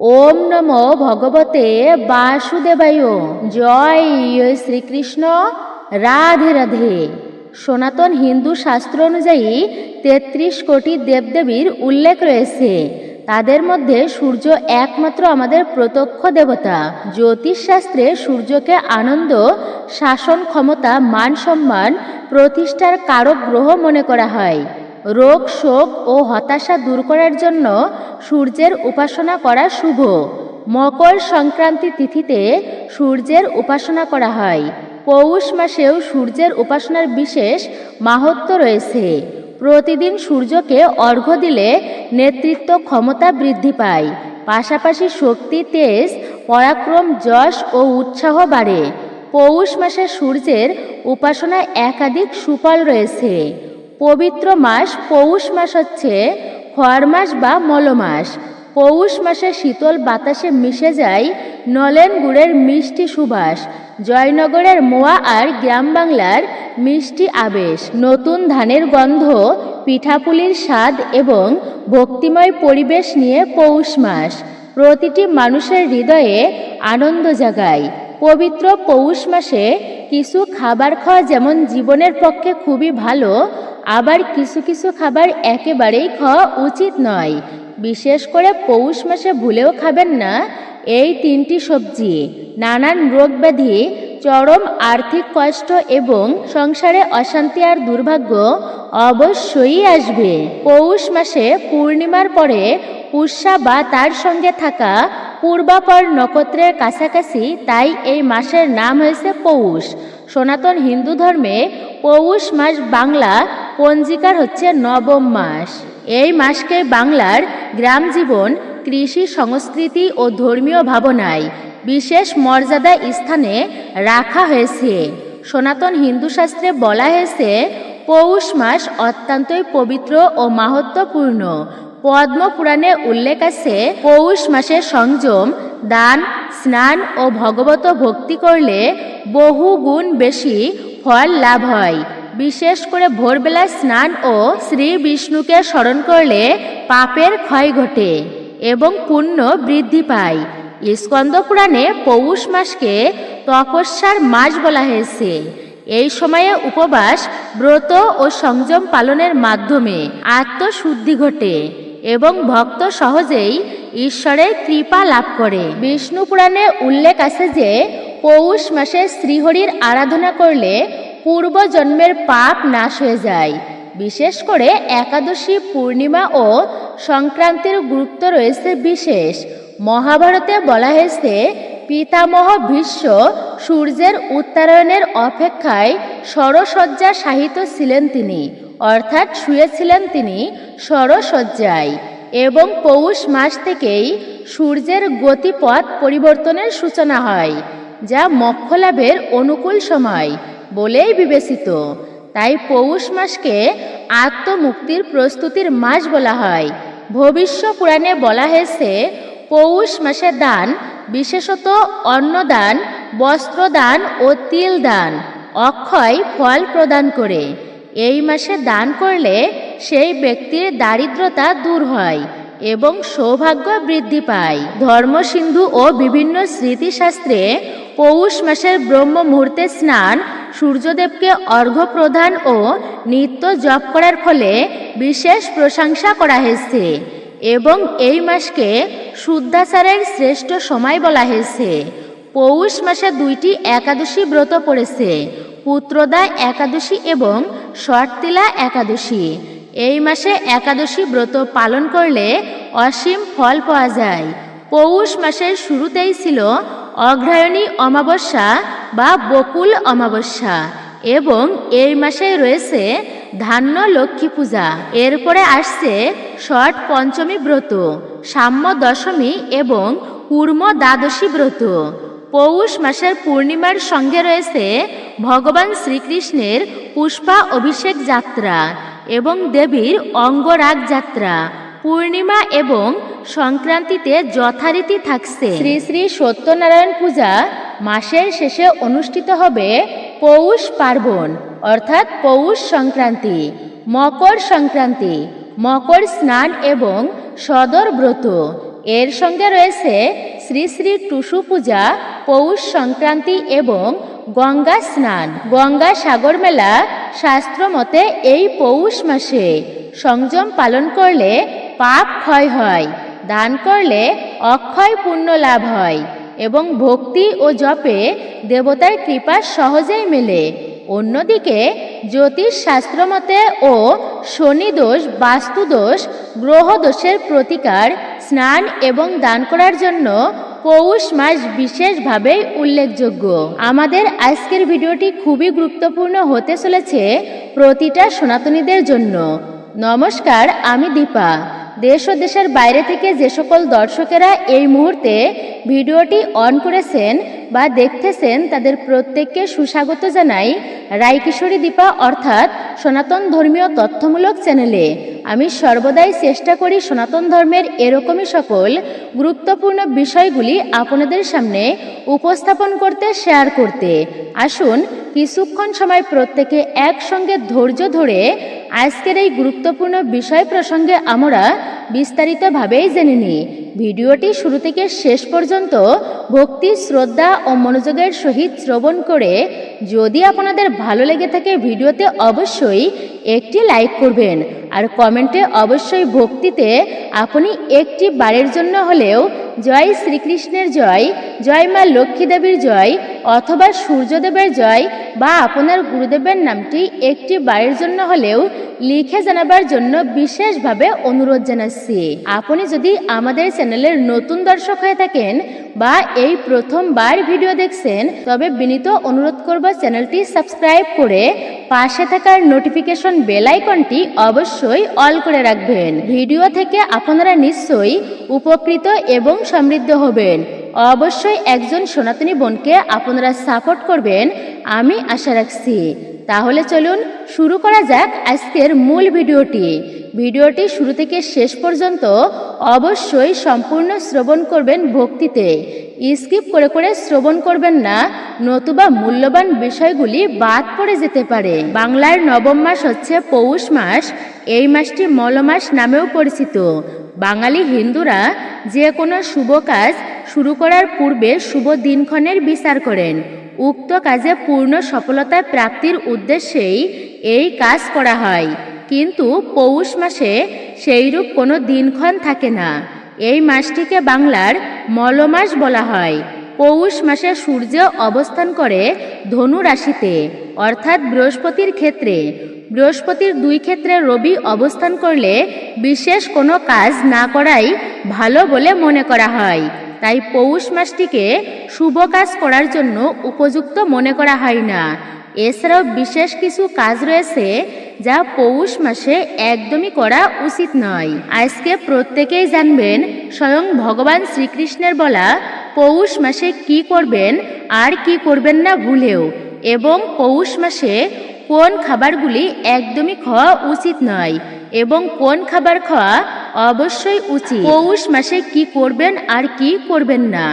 ওম নম ভগবতে বাসুদেবায়। জয় শ্রীকৃষ্ণ। রাধে রাধে। সনাতন হিন্দু শাস্ত্র অনুযায়ী তেত্রিশ কোটি দেবদেবীর উল্লেখ রয়েছে। তাদের মধ্যে সূর্য একমাত্র আমাদের প্রত্যক্ষ দেবতা। জ্যোতিষশাস্ত্রে সূর্যকে আনন্দ, শাসন ক্ষমতা, মান সম্মান, প্রতিষ্ঠার কারক গ্রহ মনে করা হয়। রোগ, শোক ও হতাশা দূর করার জন্য সূর্যের উপাসনা করা শুভ। মকর সংক্রান্তি তিথিতে সূর্যের উপাসনা করা হয়। পৌষ মাসেও সূর্যের উপাসনার বিশেষ মাহাত্ম রয়েছে। প্রতিদিন সূর্যকে অর্ঘ্য দিলে নেতৃত্ব ক্ষমতা বৃদ্ধি পায়। পাশাপাশি শক্তি, তেজ, পরাক্রম, যশ ও উৎসাহ বাড়ে। পৌষ মাসে সূর্যের উপাসনায় একাধিক সুফল রয়েছে। পবিত্র মাস পৌষ মাস হচ্ছে মাস বা মল মাস। পৌষ মাসে শীতল বাতাসে মিশে যায় নলেন গুড়ের মিষ্টি সুবাস। জয়নগরের মোয়া আর গ্রাম বাংলার মিষ্টি আবেশ। নতুন ধানের গন্ধ, পিঠাপুলির স্বাদ এবং ভক্তিময় পরিবেশ নিয়ে পৌষ মাস। প্রতিটি মানুষের হৃদয়ে আনন্দ জাগায়। পবিত্র পৌষ মাসে কিছু খাবার খাওয়া যেমন জীবনের পক্ষে খুবই ভালো, আবার কিছু কিছু খাবার একেবারেই খাওয়া উচিত নয়। বিশেষ করে পৌষ মাসে ভুলেও খাবেন না এই তিনটি সবজি, নানান রোগ ব্যাধি চরম আর্থিক কষ্ট এবং সংসারে অশান্তি আর দুর্ভাগ্য অবশ্যই আসবে। পৌষ মাসে পূর্ণিমার পরে পুষ্যা বা তার সঙ্গে থাকা পূর্বাপর নক্ষত্রের কাছাকাছি, তাই এই মাসের নাম হয়েছে পৌষ। সনাতন হিন্দু ধর্মে পৌষ মাস বাংলা পঞ্জিকার হচ্ছে নবম মাস। এই মাসকে বাংলার গ্রাম জীবন কৃষি সংস্কৃতি ও ধর্মীয় ভাবনায় বিশেষ মর্যাদা স্থানে রাখা হয়েছে সনাতন হিন্দু শাস্ত্রে বলা হয়েছে পৌষ মাস অত্যন্তই পবিত্র ও মাহাত্মপূর্ণ পদ্ম পুরাণে উল্লেখ আছে, পৌষ মাসে সংযম, দান, স্নান ও ভগবত ভক্তি করলে বহু গুণ বেশি ফল লাভ হয়। বিশেষ করে ভোরবেলা স্নান ও শ্রী বিষ্ণুকে স্মরণ করলে পাপের ক্ষয় ঘটে এবং পুণ্য বৃদ্ধি পায়। স্কন্দ পুরাণে পৌষ মাসকে তপস্যার মাস বলা হয়েছে। এই সময়ে উপবাস, ব্রত ও সংযম পালনের মাধ্যমে আত্মশুদ্ধি ঘটে। এবং ভক্ত সহজেই ঈশ্বরের কৃপা লাভ করে। বিষ্ণু পুরাণে উল্লেখ আছে যে, পৌষ মাসে শ্রীহরির আরাধনা করলে পূর্বজন্মের পাপ নাশ হয়ে যায়। বিশেষ করে একাদশী, পূর্ণিমা ও সংক্রান্তির গুরুত্ব রয়েছে বিশেষ। মহাভারতে বলা হয়েছে, পিতামহ ভীষ্ম সূর্যের উত্তরায়ণের অপেক্ষায় সরসজ্জা সাহিত্য ছিলেন তিনি। অর্থাৎ শুয়েছিলেন তিনি সরসজ্জায় এবং পৌষ মাস থেকেই সূর্যের গতিপথ পরিবর্তনের সূচনা হয়, যা মক্ষলাভের অনুকূল সময় বলেই বিবেচিত। তাই পৌষ মাসকে আত্মমুক্তির প্রস্তুতির মাস বলা হয়। ভবিষ্য পুরাণে বলা হয়েছে, পৌষ মাসে দান, বিশেষত অন্নদান, বস্ত্রদান ও তিল দান অক্ষয় ফল প্রদান করে। এই মাসে দান করলে সেই ব্যক্তির দারিদ্রতা দূর হয় এবং সৌভাগ্য বৃদ্ধি পায়। ধর্মসিন্ধু ও বিভিন্ন স্মৃতিশাস্ত্রে পৌষ মাসের ব্রহ্ম মুহূর্তে স্নান, সূর্যদেবকে অর্ঘ্য প্রদান ও নিত্য জপ করার ফলে বিশেষ প্রশংসা করা হয়েছে এবং এই মাসকে শুদ্ধাচারের শ্রেষ্ঠ সময় বলা হয়েছে। পৌষ মাসে দুইটি একাদশী ব্রত পড়েছে, পুত্রদা একাদশী এবং শর্তিলা একাদশী। এই মাসে একাদশী ব্রত পালন করলে অসীম ফল পাওয়া যায়। পৌষ মাসের শুরুতেই ছিল অগ্রায়ণী অমাবস্যা বা বকুল অমাবস্যা এবং এই মাসে রয়েছে ধান্য লক্ষ্মী পূজা। এরপরে আসছে ষট পঞ্চমী ব্রত, সাম্য দশমী এবং কুর্ম দ্বাদশী ব্রত। পৌষ মাসের পূর্ণিমার সঙ্গে রয়েছে ভগবান শ্রীকৃষ্ণের পুষ্পা অভিষেক যাত্রা এবং দেবীর অঙ্গরাগ যাত্রা। পূর্ণিমা এবং সংক্রান্তিতে যথারীতি থাকছে। শ্রী শ্রী সত্যনারায়ণ পূজা মাসের শেষে অনুষ্ঠিত হবে পৌষ পার্বণ, অর্থাৎ পৌষ সংক্রান্তি, মকর সংক্রান্তি, মকর স্নান এবং সদর ব্রত। এর সঙ্গে রয়েছে শ্রী শ্রী টুসু পূজা, পৌষ সংক্রান্তি এবং গঙ্গা স্নান। গঙ্গা সাগর মেলা শাস্ত্র মতে এই পৌষ মাসে সংযম পালন করলে পাপ ক্ষয় হয়, দান করলে অক্ষয় পুণ্য লাভ হয় এবং ভক্তি ও জপে দেবতার কৃপা সহজেই মেলে। অন্যদিকে জ্যোতিষ শাস্ত্রমতে ও শনিদোষ, বাস্তুদোষ, গ্রহদোষের প্রতিকার, স্নান এবং দান করার জন্য পৌষ মাস বিশেষভাবে উল্লেখযোগ্য। আমাদের আজকের ভিডিওটি খুবই গুরুত্বপূর্ণ হতে চলেছে প্রতিটা সনাতনীদের জন্য। নমস্কার, আমি দীপা। দেশ ও দেশের বাইরে থেকে যে সকল দর্শকেরা এই মুহূর্তে ভিডিওটি অন করেছেন বা দেখতেছেন তাদের প্রত্যেককে সুস্বাগত জানাই রায়কিশোরী দীপা অর্থাৎ সনাতন ধর্মীয় তথ্যমূলক চ্যানেলে। আমি সর্বদাই চেষ্টা করি সনাতন ধর্মের এরকমই সকল গুরুত্বপূর্ণ বিষয়গুলি আপনাদের সামনে উপস্থাপন করতে, শেয়ার করতে। আসুন কিছুক্ষণ সময় প্রত্যেকে একসঙ্গে ধৈর্য ধরে আজকের এই গুরুত্বপূর্ণ বিষয় প্রসঙ্গে আমরা বিস্তারিতভাবেই জেনে নিই। ভিডিওটি শুরু থেকে শেষ পর্যন্ত ভক্তি, শ্রদ্ধা ও মনোযোগের সহিত শ্রবণ করে যদি আপনাদের ভালো লেগে থাকে ভিডিওতে অবশ্যই একটি লাইক করবেন আর কমেন্টে অবশ্যই ভক্তিতে আপনি একটি বারের জন্য হলেও জয় শ্রীকৃষ্ণের জয় জয় মা লক্ষ্মী দেবীর জয়, অথবা সূর্যদেবের জয় বা আপনার গুরুদেবের নামটি একটি বারের জন্য হলেও লিখে জানাবার জন্য বিশেষভাবে অনুরোধ জানাচ্ছি। আপনি যদি আমাদের চ্যানেলের নতুন দর্শক হয়ে থাকেন বা এই প্রথমবার ভিডিও দেখছেন, তবে বিনীত অনুরোধ করব চ্যানেলটি সাবস্ক্রাইব করে পাশে থাকার নোটিফিকেশন বেল আইকনটি অবশ্যই অল করে রাখবেন। ভিডিও থেকে আপনারা নিশ্চয়ই উপকৃত এবং সমৃদ্ধ হবেন। অবশ্যই একজন সনাতনী বোনকে আপনারা সাপোর্ট করবেন, আমি আশা রাখছি। তাহলে চলুন শুরু করা যাক আজকের মূল ভিডিওটি। ভিডিওটি শুরু থেকে শেষ পর্যন্ত অবশ্যই সম্পূর্ণ শ্রবণ করবেন ভক্তিতে। স্কিপ করে করে শ্রবণ করবেন না, নতুবা মূল্যবান বিষয়গুলি বাদ পড়ে যেতে পারে। বাংলার নবম মাস হচ্ছে পৌষ মাস, এই মাসটি মলমাস নামেও পরিচিত। বাঙালি হিন্দুরা যে কোনো শুভ কাজ শুরু করার পূর্বে শুভ দিনক্ষণের বিচার করেন। উক্ত কাজে পূর্ণ সফলতা প্রাপ্তির উদ্দেশ্যেই এই কাজ করা হয়। কিন্তু পৌষ মাসে সেইরূপ কোনো দিনক্ষণ থাকে না। এই মাসটিকে বাংলার মলমাস বলা হয়। পৌষ মাসে সূর্য অবস্থান করে ধনু রাশিতে, অর্থাৎ বৃহস্পতির ক্ষেত্রে বৃহস্পতির দুই ক্ষেত্রে রবি অবস্থান করলে বিশেষ কোনো কাজ না করাই ভালো বলে মনে করা হয়। তাই পৌষ মাসটিকে শুভ কাজ করার জন্য উপযুক্ত মনে করা হয় না। এছাড়াও বিশেষ কিছু কাজ রয়েছে যা পৌষ মাসে একদমই করা উচিত নয়। আজকে প্রত্যেকেই জানবেন স্বয়ং ভগবান শ্রীকৃষ্ণের বলা পৌষ মাসে কি করবেন আর কি করবেন না ভুলেও। এবং পৌষ মাসে কোন খাবারগুলি একদমই খাওয়া উচিত নয় এবং কোন খাবার খাওয়া অবশ্যই উচিত? পৌষ মাসে কি করবেন আর কি করবেন না?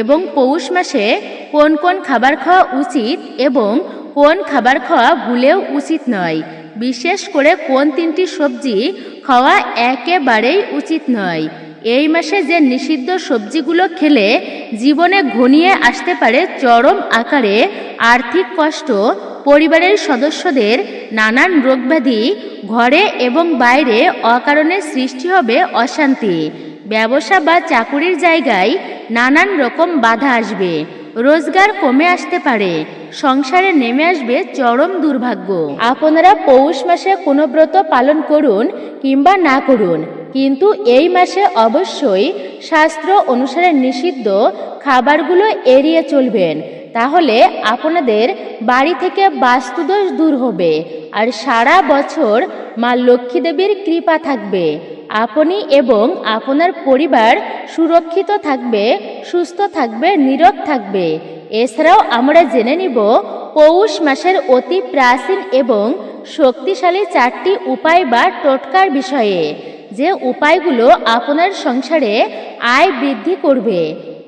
এবং পৌষ মাসে কোন কোন খাবার খাওয়া উচিত এবং কোন খাবার খাওয়া ভুলেও উচিত নয়? বিশেষ করে কোন তিনটি সবজি খাওয়া একেবারেই উচিত নয়? এই মাসে যে নিষিদ্ধ সবজিগুলো খেলে জীবনে ঘনিয়ে আসতে পারে চরম আকারে আর্থিক কষ্ট পরিবারের সদস্যদের নানান রোগব্যাধি ঘরে এবং বাইরে অকারণে সৃষ্টি হবে অশান্তি। ব্যবসা বা চাকুরির জায়গায় নানান রকম বাধা আসবে। রোজগার কমে আসতে পারে। সংসারে নেমে আসবে চরম দুর্ভাগ্য। আপনারা পৌষ মাসে কোনো ব্রত পালন করুন কিংবা না করুন, কিন্তু এই মাসে অবশ্যই শাস্ত্র অনুসারে নিষিদ্ধ খাবারগুলো এড়িয়ে চলবেন। তাহলে আপনাদের বাড়ি থেকে বাস্তুদোষ দূর হবে, আর সারা বছর মা লক্ষ্মী দেবীর কৃপা থাকবে। আপনি এবং আপনার পরিবার সুরক্ষিত থাকবে, সুস্থ থাকবে, নীরব থাকবে। এছাড়াও আমরা জেনে নিব, পৌষ মাসের অতি প্রাচীন এবং শক্তিশালী চারটি উপায় বা টোটকার বিষয়ে, যে উপায়গুলো আপনার সংসারে আয় বৃদ্ধি করবে।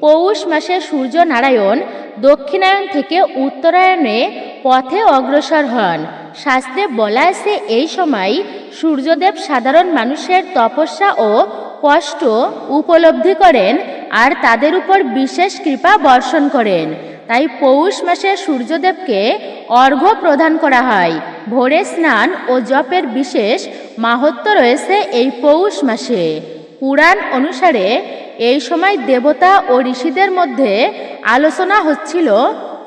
পৌষ মাসে সূর্য নারায়ণ দক্ষিণায়ন থেকে উত্তরায়ণে পথে অগ্রসর হন। শাস্ত্রে বলা আছে, এই সময় সূর্যদেব সাধারণ মানুষের তপস্যা ও কষ্ট উপলব্ধি করেন আর তাদের উপর বিশেষ কৃপা বর্ষণ করেন। তাই পৌষ মাসে সূর্যদেবকে অর্ঘ্য প্রদান করা হয়। ভোরে স্নান ও জপের বিশেষ মাহাত্ম রয়েছে এই পৌষ মাসে। পুরাণ অনুসারে এই সময় দেবতা ও ঋষিদের মধ্যে আলোচনা হচ্ছিল,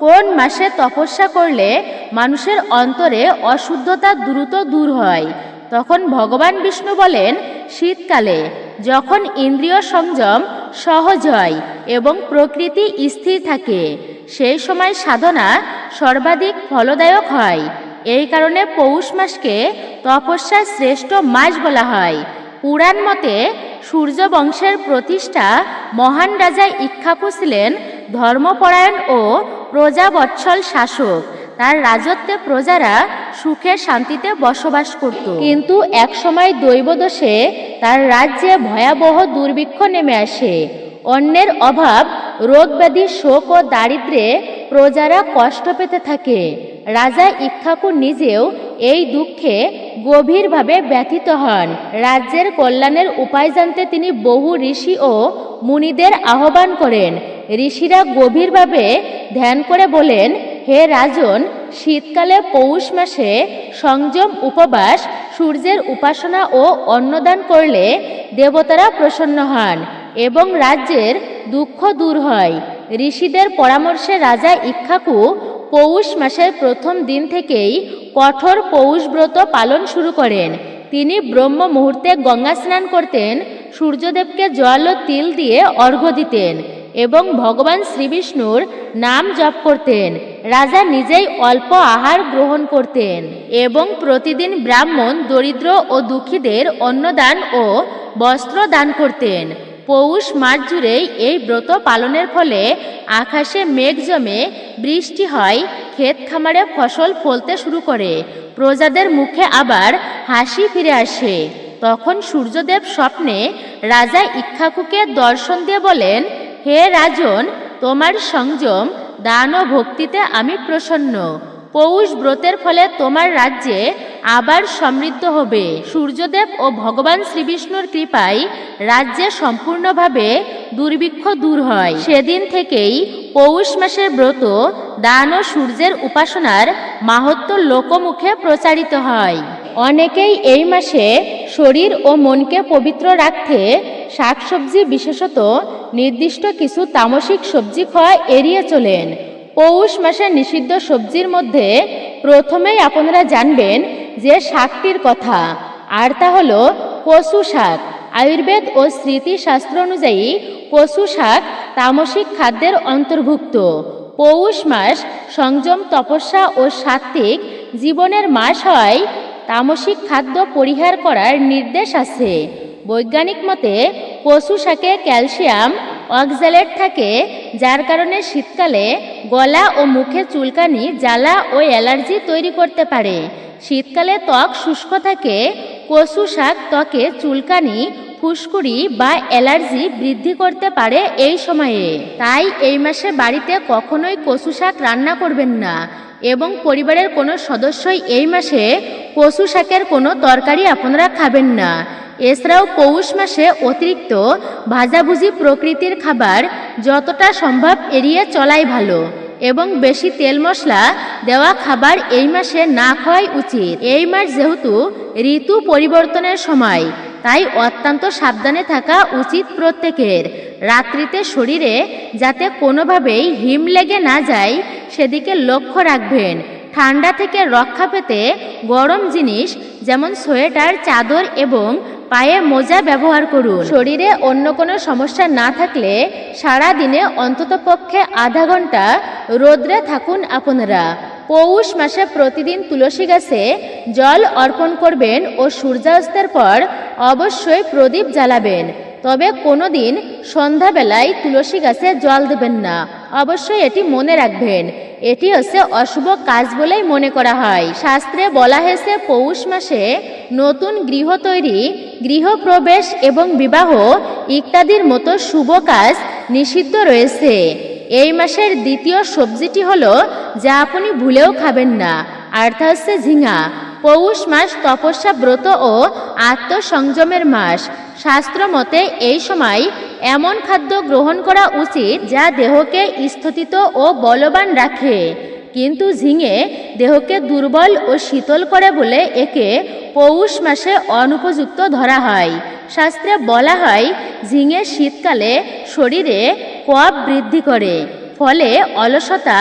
কোন মাসে তপস্যা করলে মানুষের অন্তরে অশুদ্ধতা দ্রুত দূর হয়। তখন ভগবান বিষ্ণু বলেন, শীতকালে যখন ইন্দ্রিয় সংযম সহজ হয় এবং প্রকৃতি স্থির থাকে, সেই সময় সাধনা সর্বাধিক ফলদায়ক হয়। এই কারণে পৌষ মাসকে তপস্যার শ্রেষ্ঠ মাস বলা হয়। পুরাণ মতে সূর্যবংশের প্রতিষ্ঠা মহান রাজা ইক্ষাকু ছিলেন ধর্মপরায়ণ ও প্রজাবৎসল শাসক। তার রাজত্বে প্রজারা সুখে শান্তিতে বসবাস করত। কিন্তু একসময় দৈবদোষে তার রাজ্যে ভয়াবহ দুর্ভিক্ষ নেমে আসে। অন্যের অভাব রোগ ব্যাধি শোক ও দারিদ্রে প্রজারা কষ্ট পেতে থাকে। রাজা ইক্ষাকু নিজেও এই দুঃখে গভীরভাবে ব্যথিত হন। রাজ্যের কল্যাণের উপায় জানতে তিনি বহু ঋষি ও মুনিদের আহ্বান করেন। ঋষিরা গভীরভাবে ধ্যান করে বলেন, হে রাজন, শীতকালে পৌষ মাসে সংযম উপবাস, সূর্যের উপাসনা ও অন্নদান করলে দেবতারা প্রসন্ন হন এবং রাজ্যের দুঃখ দূর হয়। ঋষিদের পরামর্শে রাজা ইক্ষাকু পৌষ মাসের প্রথম দিন থেকেই কঠোর পৌষ ব্রত পালন শুরু করেন। তিনি ব্রহ্ম মুহূর্তে গঙ্গা স্নান করতেন, সূর্যদেবকে জল ও তিল দিয়ে অর্ঘ্য দিতেন এবং ভগবান শ্রীবিষ্ণুর নাম জপ করতেন। রাজা নিজেই অল্প আহার গ্রহণ করতেন এবং প্রতিদিন ব্রাহ্মণ দরিদ্র ও দুঃখীদের অন্নদান ও বস্ত্র দান করতেন। পৌষ মাস জুড়েই এই ব্রত পালনের ফলে আকাশে মেঘ জমে বৃষ্টি হয়, ক্ষেত খামারে ফসল ফলতে শুরু করে। প্রজাদের মুখে আবার হাসি ফিরে আসে। তখন সূর্যদেব স্বপ্নে রাজা ইক্ষাকুকে দর্শন দিয়ে বলেন, হে রাজন, তোমার সংযম দান ও ভক্তিতে আমি প্রসন্ন। পৌষ ব্রতের ফলে তোমার রাজ্যে আবার সমৃদ্ধ হবে। সূর্যদেব ও ভগবান শ্রীবিষ্ণুর কৃপায় রাজ্যে সম্পূর্ণভাবে দুর্ভিক্ষ দূর হয়। সেদিন থেকেই পৌষ মাসের ব্রত দান ও সূর্যের উপাসনার মাহাত্ম লোকমুখে প্রচারিত হয়। অনেকেই এই মাসে শরীর ও মনকে পবিত্র রাখতে শাকসবজি বিশেষত নির্দিষ্ট কিছু তামসিক সবজি খাওয়া এড়িয়ে চলেন। পৌষ মাসে নিষিদ্ধ সবজির মধ্যে প্রথমেই আপনারা জানবেন যে শাকটির কথা। আর তা হলো কচু শাক। আয়ুর্বেদ ও স্মৃতিশাস্ত্র অনুযায়ী কচু শাক তামসিক খাদ্যের অন্তর্ভুক্ত। পৌষ মাস সংযম, তপস্যা ও সাত্ত্বিক জীবনের মাস হয়। তামসিক খাদ্য পরিহার করার নির্দেশ আছে। বৈজ্ঞানিক মতে কচু শাকে ক্যালসিয়াম অক্সালেট থাকে, যার কারণে শীতকালে গলা ও মুখে চুলকানি, জ্বালা ও অ্যালার্জি তৈরি করতে পারে। শীতকালে ত্বক শুষ্ক থাকে কচু শাক ত্বকে চুলকানি, ফুসকুড়ি বা অ্যালার্জি বৃদ্ধি করতে পারে এই সময়ে। তাই এই মাসে বাড়িতে কখনোই কচু শাক রান্না করবেন না এবং পরিবারের কোনো সদস্যই এই মাসে কচু শাকের কোনো তরকারি আপনারা খাবেন না। এছাড়াও পৌষ মাসে অতিরিক্ত ভাজাভুজি প্রকৃতির খাবার যতটা সম্ভব এড়িয়ে চলাই ভালো এবং বেশি তেল মশলা দেওয়া খাবার এই মাসে না খাওয়াই উচিত। এই মাস যেহেতু ঋতু পরিবর্তনের সময়, তাই অত্যন্ত সাবধানে থাকা উচিত প্রত্যেকের। রাত্রিতে শরীরে যাতে কোনোভাবেই হিম লেগে না যায়, সেদিকে লক্ষ্য রাখবেন। ঠান্ডা থেকে রক্ষা পেতে গরম জিনিস যেমন সোয়েটার, চাদর এবং পায়ে মোজা ব্যবহার করুন। শরীরে অন্য কোনো সমস্যা না থাকলে সারা দিনে অন্তত পক্ষে আধা ঘণ্টা রোদ্রে থাকুন আপনারা। পৌষ মাসে প্রতিদিন তুলসী গাছে জল অর্পণ করবেন ও সূর্যাস্তের পর অবশ্যই প্রদীপ জ্বালাবেন। তবে কোনো দিন সন্ধ্যাবেলায় তুলসী গাছে জল দেবেন না। অবশ্যই এটি মনে রাখবেন। এটি হচ্ছে অশুভ কাজ বলেই মনে করা হয়। শাস্ত্রে বলা হয়েছে, পৌষ মাসে নতুন গৃহ তৈরি গৃহপ্রবেশ এবং বিবাহ ইত্যাদির মতো শুভ কাজ নিষিদ্ধ রয়েছে। এই মাসের দ্বিতীয় সবজিটি হলো, যা আপনি ভুলেও খাবেন না। আর তা হচ্ছে ঝিঙা। পৌষ মাস তপস্যা ব্রত ও আত্মসংযমের মাস। শাস্ত্র মতে এই সময় এমন খাদ্য গ্রহণ করা উচিত যা দেহকে স্থিত ও বলবান রাখে। কিন্তু ঝিঙে দেহকে দুর্বল ও শীতল করে বলে একে পৌষ মাসে অনুপযুক্ত ধরা হয়। শাস্ত্রে বলা হয়, ঝিঙে শীতকালে শরীরে কপ বৃদ্ধি করে, ফলে অলসতা,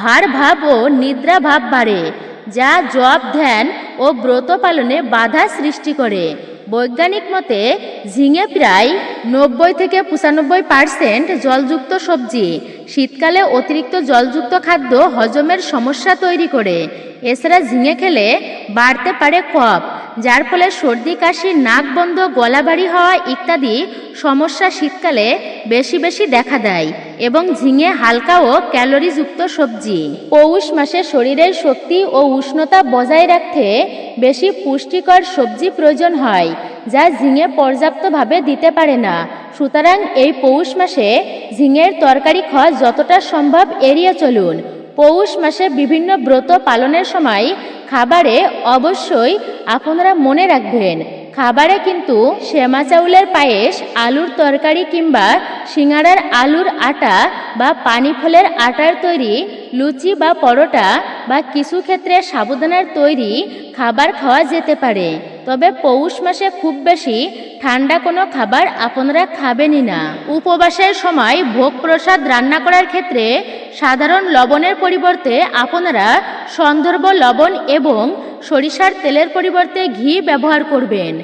ভার ভাব ও নিদ্রা ভাব বাড়ে। যা জপ ধ্যান ও ব্রত পালনে বাধা সৃষ্টি করে। বৈজ্ঞানিক মতে, ঝিঙে প্রায় নব্বই থেকে পঁচানব্বই পার্সেন্ট জলযুক্ত সবজি। শীতকালে অতিরিক্ত জলযুক্ত খাদ্য হজমের সমস্যা তৈরি করে। এছাড়া ঝিঙে খেলে বাড়তে পারে কফ। যার ফলে সর্দি, কাশি, নাক বন্ধ গলা ভারী হওয়া ইত্যাদি সমস্যা শীতকালে বেশি বেশি দেখা দেয় এবং ঝিঙে, হালকা ও ক্যালোরিযুক্ত সবজি। পৌষ মাসে শরীরের শক্তি ও উষ্ণতা বজায় রাখতে বেশি পুষ্টিকর সবজি প্রয়োজন হয়, যা ঝিঙে পর্যাপ্তভাবে দিতে পারে না। সুতরাং এই পৌষ মাসে ঝিঙের তরকারি খাওয়া যতটা সম্ভব এড়িয়ে চলুন। পৌষ মাসে বিভিন্ন ব্রত পালনের সময় খাবারে অবশ্যই আপনারা মনে রাখবেন, খাবারে কিন্তু শ্যামা চাউলের পায়েস, আলুর তরকারি কিংবা সিঙ্গাড়ার আলুর আটা বা পানি ফলের আটার তৈরি লুচি বা পরোটা বা কিছু ক্ষেত্রে সাবুদানার তৈরি খাবার খাওয়া যেতে পারে। তবে পৌষ মাসে খুব বেশি ঠান্ডা কোনো খাবার আপনারা খাবেনই না। উপবাসের সময় ভোগ প্রসাদ রান্না করার ক্ষেত্রে সাধারণ লবণের পরিবর্তে আপনারা সন্দর্ভ লবণ এবং সরিষার তেলের পরিবর্তে ঘি ব্যবহার করবেন।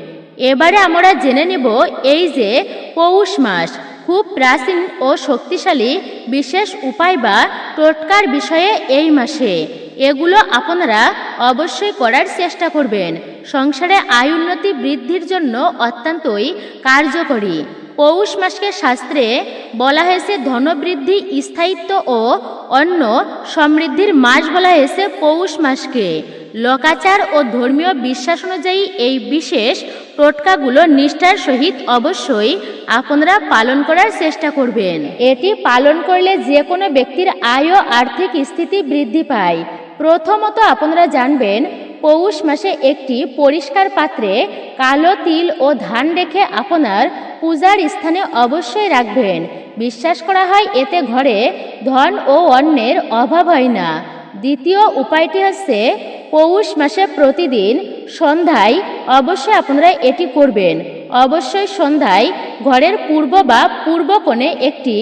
এবারে আমরা জেনে নেব এই যে পৌষ মাস খুব প্রাচীন ও শক্তিশালী বিশেষ উপায় বা টোটকার বিষয়ে এই মাসে। এগুলো আপনারা অবশ্যই করার চেষ্টা করবেন। সংসারে আয় উন্নতি বৃদ্ধির জন্য অত্যন্তই কার্যকরী। পৌষ মাসকে শাস্ত্রে বলা হয়েছে, ধনবৃদ্ধি, স্থায়িত্ব ও অন্য সমৃদ্ধির মাস বলা হয়েছে পৌষ মাসকে। লোকাচার ও ধর্মীয় বিশ্বাস অনুযায়ী এই বিশেষ টোটকাগুলো নিষ্ঠার সহিত অবশ্যই আপনারা পালন করার চেষ্টা করবেন। এটি পালন করলে যে কোনো ব্যক্তির আয় ও আর্থিক স্থিতি বৃদ্ধি পায়। প্রথমত আপনারা জানবেন, পৌষ মাসে একটি পরিষ্কার পাত্রে কালো তিল ও ধান রেখে আপনার পূজার স্থানে অবশ্যই রাখবেন। বিশ্বাস করা হয় এতে ঘরে ধন ও অন্যের অভাব হয় না। দ্বিতীয় উপায়টি হচ্ছে, পৌষ মাসে প্রতিদিন সন্ধ্যায় অবশ্যই আপনারা এটি করবেন। অবশ্যই সন্ধ্যায় ঘরের পূর্ব বা পূর্ব কোণে একটি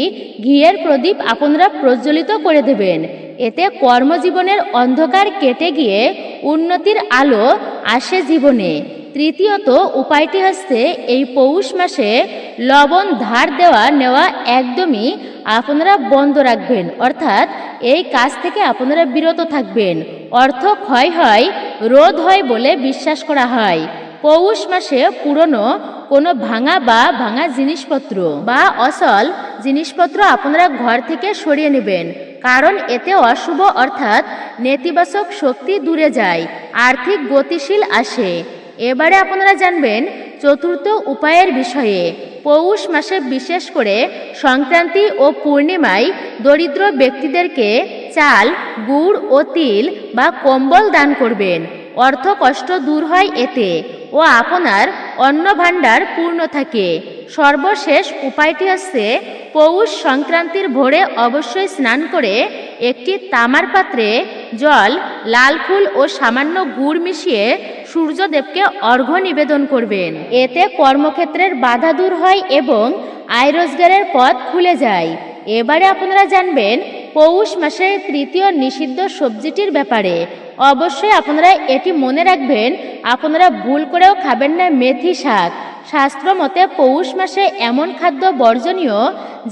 ঘিয়ের প্রদীপ আপনারা প্রজ্বলিত করে দেবেন। এতে কর্মজীবনের অন্ধকার কেটে গিয়ে উন্নতির আলো আসে জীবনে। তৃতীয়ত, উপায়টি হচ্ছে এই পৌষ মাসে লবণ ধার দেওয়া নেওয়া একদমই আপনারা বন্ধ রাখবেন। অর্থাৎ এই কাজ থেকে আপনারা বিরত থাকবেন। অর্থ ক্ষয় হয়, রোধ হয় বলে বিশ্বাস করা হয়। পৌষ মাসে পুরনো কোনো ভাঙা বা ভাঙা জিনিসপত্র বা অসল জিনিসপত্র আপনারা ঘর থেকে সরিয়ে নেবেন। কারণ এতে অশুভ অর্থাৎ নেতিবাচক শক্তি দূরে যায়, আর্থিক গতিশীল আসে। এবারে আপনারা জানবেন চতুর্থ উপায়ের বিষয়ে। পৌষ মাসে বিশেষ করে সংক্রান্তি ও পূর্ণিমায় দরিদ্র ব্যক্তিদেরকে চাল, গুড় ও তিল বা কম্বল দান করবেন। অর্থ কষ্ট দূর হয় এতে ও আপনার অন্ন ভাণ্ডার পূর্ণ থাকে। সর্বশেষ উপায়টি হচ্ছে পৌষ সংক্রান্তির ভোরে অবশ্যই স্নান করে একটি তামার পাত্রে জল, লাল ফুল ও সামান্য গুড় মিশিয়ে সূর্যদেবকে অর্ঘ্য নিবেদন করবেন। এতে কর্মক্ষেত্রের বাধা দূর হয় এবং আয় রোজগারের পথ খুলে যায়। এবারে আপনারা জানবেন, পৌষ মাসের তৃতীয় নিষিদ্ধ সবজিটির ব্যাপারে। অবশ্যই আপনারা এটি মনে রাখবেন, আপনারা ভুল করেও খাবেন না মেথি শাক। শাস্ত্র মতে পৌষ মাসে এমন খাদ্য বর্জনীয়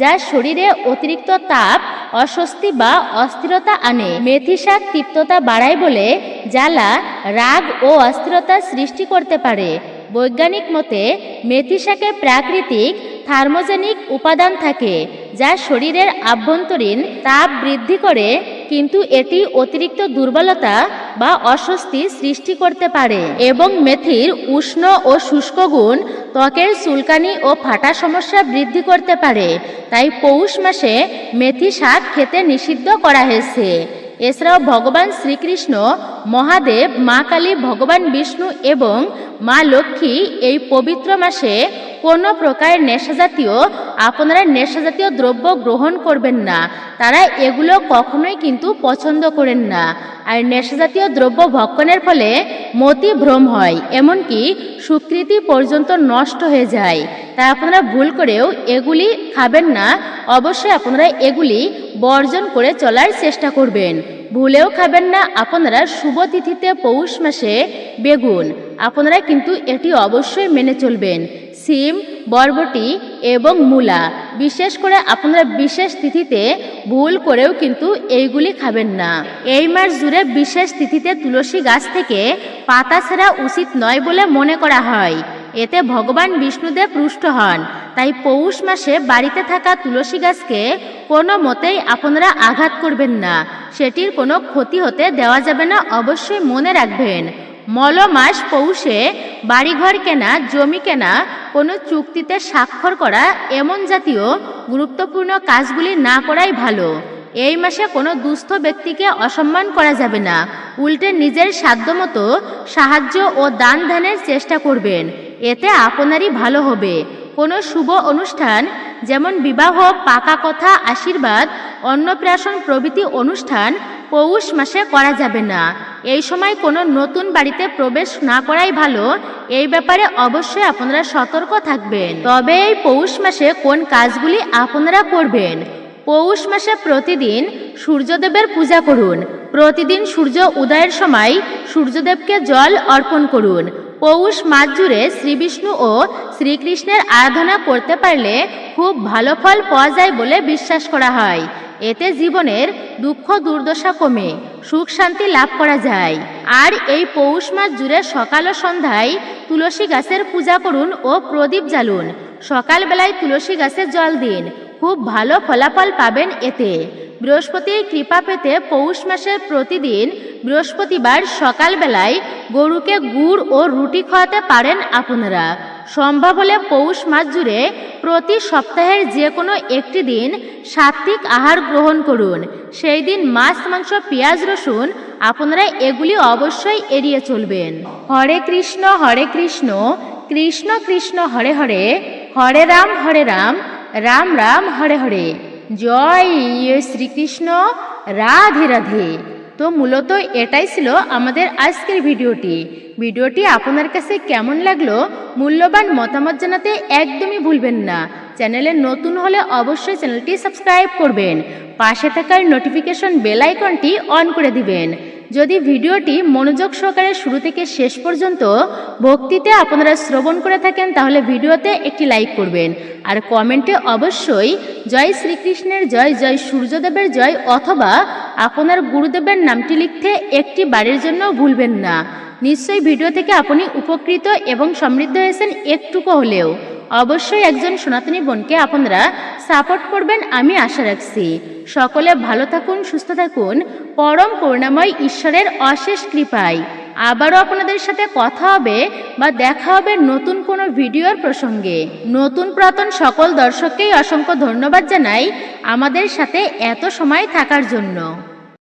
যা শরীরে অতিরিক্ত তাপ, অস্বস্তি বা অস্থিরতা আনে। মেথি শাক তৃপ্ততা বাড়ায় বলে জ্বালা, রাগ ও অস্থিরতা সৃষ্টি করতে পারে। বৈজ্ঞানিক মতে মেথি শাকে প্রাকৃতিক, থার্মোজেনিক উপাদান থাকে। যা শরীরের আভ্যন্তরীণ তাপ বৃদ্ধি করে, কিন্তু এটি অতিরিক্ত দুর্বলতা বা অস্বস্তি সৃষ্টি করতে পারে এবং মেথির উষ্ণ ও শুষ্ক গুণ, ত্বকের চুলকানি ও ফাটা সমস্যা বৃদ্ধি করতে পারে। তাই পৌষ মাসে মেথি শাক খেতে নিষিদ্ধ করা হয়েছে। এছাড়াও ভগবান শ্রীকৃষ্ণ, মহাদেব, মা কালী, ভগবান বিষ্ণু এবং মা লক্ষ্মী এই পবিত্র মাসে কোনো প্রকার নেশাজাতীয় আপনারা নেশাজাতীয় দ্রব্য গ্রহণ করবেন না। তারা এগুলো কখনোই কিন্তু পছন্দ করেন না। আর নেশাজাতীয় দ্রব্য ভক্ষণের ফলে মতি ভ্রম হয়, এমনকি সুকৃতি পর্যন্ত নষ্ট হয়ে যায়। তাই আপনারা ভুল করেও এগুলি খাবেন না। অবশ্যই আপনারা এগুলি বর্জন করে চলার চেষ্টা করবেন। ভুলেও খাবেন না আপনারা শুভ তিথিতে পৌষ মাসে বেগুন। আপনারা কিন্তু এটি অবশ্যই মেনে চলবেন। সিম, বরবটি এবং মূলা। বিশেষ করে আপনারা বিশেষ তিথিতে ভুল করেও কিন্তু এইগুলি খাবেন না। এই মাস জুড়ে বিশেষ তিথিতে তুলসী গাছ থেকে পাতা ছাড়া উচিত নয় বলে মনে করা হয়। এতে ভগবান বিষ্ণুদেব রুষ্ট হন। তাই পৌষ মাসে বাড়িতে থাকা তুলসী গাছকে কোনো মতেই আপনারা আঘাত করবেন না। সেটির কোনো ক্ষতি হতে দেওয়া যাবে না, অবশ্যই মনে রাখবেন। মল মাস পৌষে বাড়িঘর কেনা, জমি কেনা কোনো চুক্তিতে স্বাক্ষর করা এমন জাতীয় গুরুত্বপূর্ণ কাজগুলি না করাই ভালো। এই মাসে কোনো দুস্থ ব্যক্তিকে অসম্মান করা যাবে না। উল্টে নিজের সাধ্যমতো সাহায্য ও দান ধ্যানের চেষ্টা করবেন। এতে আপনারই ভালো হবে। কোনো শুভ অনুষ্ঠান, যেমন বিবাহ, পাকা কথা, আশীর্বাদ, অন্নপ্রাশন প্রভৃতি অনুষ্ঠান পৌষ মাসে করা যাবে না। এই সময় কোনো নতুন বাড়িতে প্রবেশ না করাই ভালো। এই ব্যাপারে অবশ্যই আপনারা সতর্ক থাকবেন। তবে এই পৌষ মাসে কোন কাজগুলি আপনারা করবেন? পৌষ মাসে প্রতিদিন সূর্যদেবের পূজা করুন। প্রতিদিন সূর্য উদয়ের সময় সূর্যদেবকে জল অর্পণ করুন। পৌষ মাস জুড়ে শ্রীবিষ্ণু ও শ্রীকৃষ্ণের আরাধনা করতে পারলে খুব ভালো ফল পাওয়া যায় বলে বিশ্বাস করা হয়। এতে জীবনের দুঃখ দুর্দশা কমে, সুখ শান্তি লাভ করা যায়। আর এই পৌষ মাস জুড়ে সকাল ও সন্ধ্যায় তুলসী গাছের পূজা করুন ও প্রদীপ জ্বালুন। সকালবেলায় তুলসী গাছে জল দিন, খুব ভালো ফলাফল পাবেন এতে। বৃহস্পতির কৃপা পেতে পৌষ মাসের প্রতিদিন বৃহস্পতিবার সকালবেলায় গরুকে গুড় ও রুটি খাওয়াতে পারেন আপনারা। সম্ভব হলে পৌষ মাস জুড়ে প্রতি সপ্তাহের যে কোনো একটি দিন সাত্বিক আহার গ্রহণ করুন। সেই দিন মাছ, মাংস, পেঁয়াজ, রসুন, আপনারা এগুলি অবশ্যই এড়িয়ে চলবেন। হরে কৃষ্ণ হরে কৃষ্ণ কৃষ্ণ কৃষ্ণ, হরে হরে হরে রাম হরে রাম রাম রাম, হরে হরে। জয় শ্রীকৃষ্ণ, রাধে রাধে। তো মূলত এটাই ছিল আমাদের আজকের ভিডিওটি। ভিডিওটি আপনার কাছে কেমন লাগল, মূল্যবান মতামত জানাতে একদমই ভুলবেন না। চ্যানেলে নতুন হলে অবশ্যই চ্যানেলটি সাবস্ক্রাইব করবেন। পাশে থাকার নোটিফিকেশন বেল আইকনটি অন করে দিবেন। যদি ভিডিওটি মনোযোগ সহকারে শুরু থেকে শেষ পর্যন্ত ভক্তিতে আপনারা শ্রবণ করে থাকেন, তাহলে ভিডিওতে একটি লাইক করবেন। আর কমেন্টে অবশ্যই জয় শ্রীকৃষ্ণের জয় জয় সূর্যদেবের জয় অথবা আপনার গুরুদেবের নামটি লিখতে একটি বাড়ির জন্য ভুলবেন না। নিশ্চয়ই ভিডিও থেকে আপনি উপকৃত এবং সমৃদ্ধ হয়েছেন একটুকু হলেও। অবশ্যই একজন সনাতনী বোনকে আপনারা সাপোর্ট করবেন আমি আশা রাখছি। সকলে ভালো থাকুন, সুস্থ থাকুন। পরম করুণাময় ঈশ্বরের অশেষ কৃপায়। আবারও আপনাদের সাথে কথা হবে বা দেখা হবে নতুন কোনো ভিডিওর প্রসঙ্গে। নতুন পুরাতন সকল দর্শককেই অসংখ্য ধন্যবাদ জানাই আমাদের সাথে এত সময় থাকার জন্য।